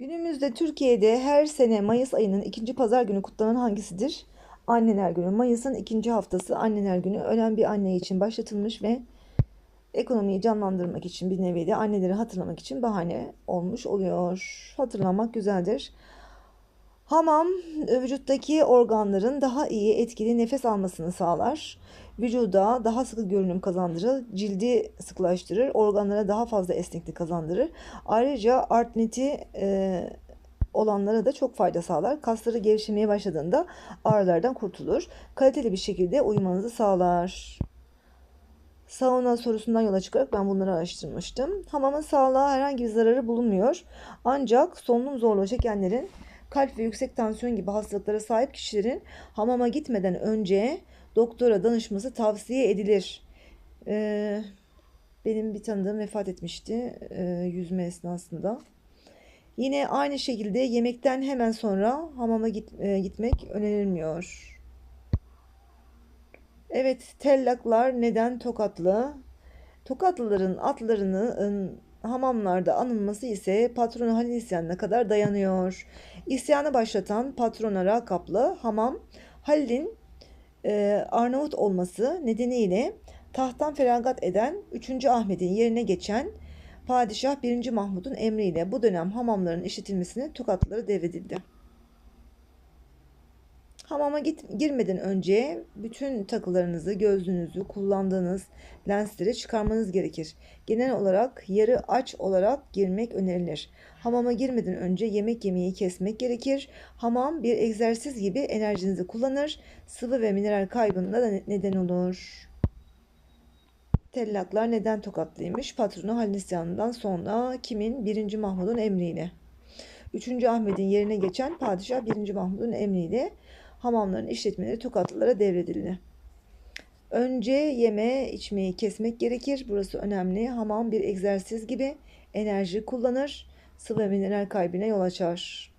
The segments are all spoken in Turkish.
Günümüzde Türkiye'de her sene Mayıs ayının ikinci pazar günü kutlanan hangisidir? Anneler Günü. Mayıs'ın ikinci haftası Anneler Günü ölen bir anne için başlatılmış ve ekonomiyi canlandırmak için bir nevi de anneleri hatırlamak için bahane olmuş oluyor. Hatırlamak güzeldir. Hamam vücuttaki organların daha iyi etkili nefes almasını sağlar. Vücuda daha sıkı görünüm kazandırır, cildi sıkılaştırır, organlara daha fazla esneklik kazandırır. Ayrıca artniti e, olanlara da çok fayda sağlar. Kasları gevşemeye başladığında ağrılardan kurtulur. Kaliteli bir şekilde uyumanızı sağlar. Sauna sorusundan yola çıkarak ben bunları araştırmıştım. Hamamın sağlığa herhangi bir zararı bulunmuyor. Ancak solunum zorluğu çekenlerin kalp ve yüksek tansiyon gibi hastalıklara sahip kişilerin hamama gitmeden önce doktora danışması tavsiye edilir. Ee, benim bir tanıdığım vefat etmişti e, yüzme esnasında. Yine aynı şekilde yemekten hemen sonra hamama git, e, gitmek önerilmiyor. Evet, tellaklar neden tokatlı? Tokatlıların atlarının hamamlarda anılması ise patronu Halil isyanına kadar dayanıyor. İsyanı başlatan patrona Rakaplı hamam Halil'in e, Arnavut olması nedeniyle tahttan feragat eden 3. Ahmet'in yerine geçen Padişah 1. Mahmud'un emriyle bu dönem hamamların işletilmesine Tokatlılara devredildi. Hamama git, girmeden önce bütün takılarınızı, gözlüğünüzü, kullandığınız lensleri çıkarmanız gerekir. Genel olarak yarı aç olarak girmek önerilir. Hamama girmeden önce yemek yemeyi kesmek gerekir. Hamam bir egzersiz gibi enerjinizi kullanır. Sıvı ve mineral kaybına da neden olur. Tellaklar neden tokatlıymış? Patronu Halil sonra kimin? 1. Mahmud'un emriyle. 3. Ahmet'in yerine geçen padişah 1. Mahmud'un emriyle hamamların işletmeleri Tokatlılara devredildi. Önce yeme içmeyi kesmek gerekir. Burası önemli. Hamam bir egzersiz gibi enerji kullanır. Sıvı mineral kaybına yol açar.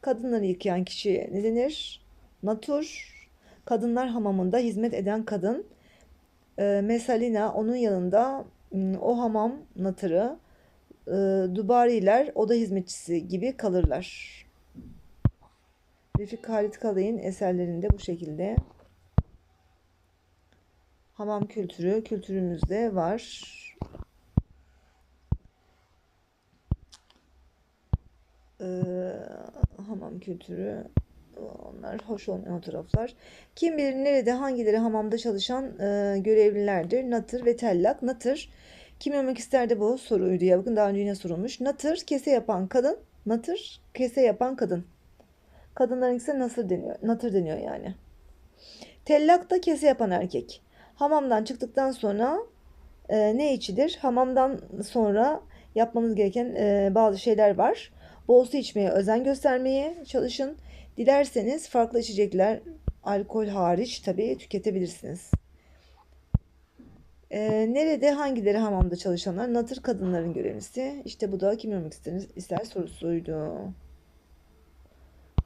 Kadınları yıkayan kişi ne denir? Natur. Kadınlar hamamında hizmet eden kadın. E, Mesalina onun yanında hmm, o hamam natırı e, Dubariler oda hizmetçisi gibi kalırlar. Refik Halit Kalay'ın eserlerinde bu şekilde hamam kültürü kültürümüzde var. Ee, hamam kültürü onlar hoş olmayan o taraflar. Kim bilir nerede hangileri hamamda çalışan e, görevlilerdir. Natır ve tellak. Natır kim olmak isterdi bu soruydu ya. Bakın daha önce yine sorulmuş. Natır kese yapan kadın. Natır kese yapan kadın. Kadınların ise nasır deniyor. Natır deniyor yani. Tellak da kese yapan erkek. Hamamdan çıktıktan sonra e, ne içilir? Hamamdan sonra yapmamız gereken e, bazı şeyler var. Bol su içmeye özen göstermeye çalışın. Dilerseniz farklı içecekler alkol hariç tabii tüketebilirsiniz. Ee, nerede hangileri hamamda çalışanlar? Natır kadınların görevlisi. İşte bu da kim olmak ister, ister sorusuydu.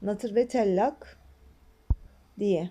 Natır ve tellak diye.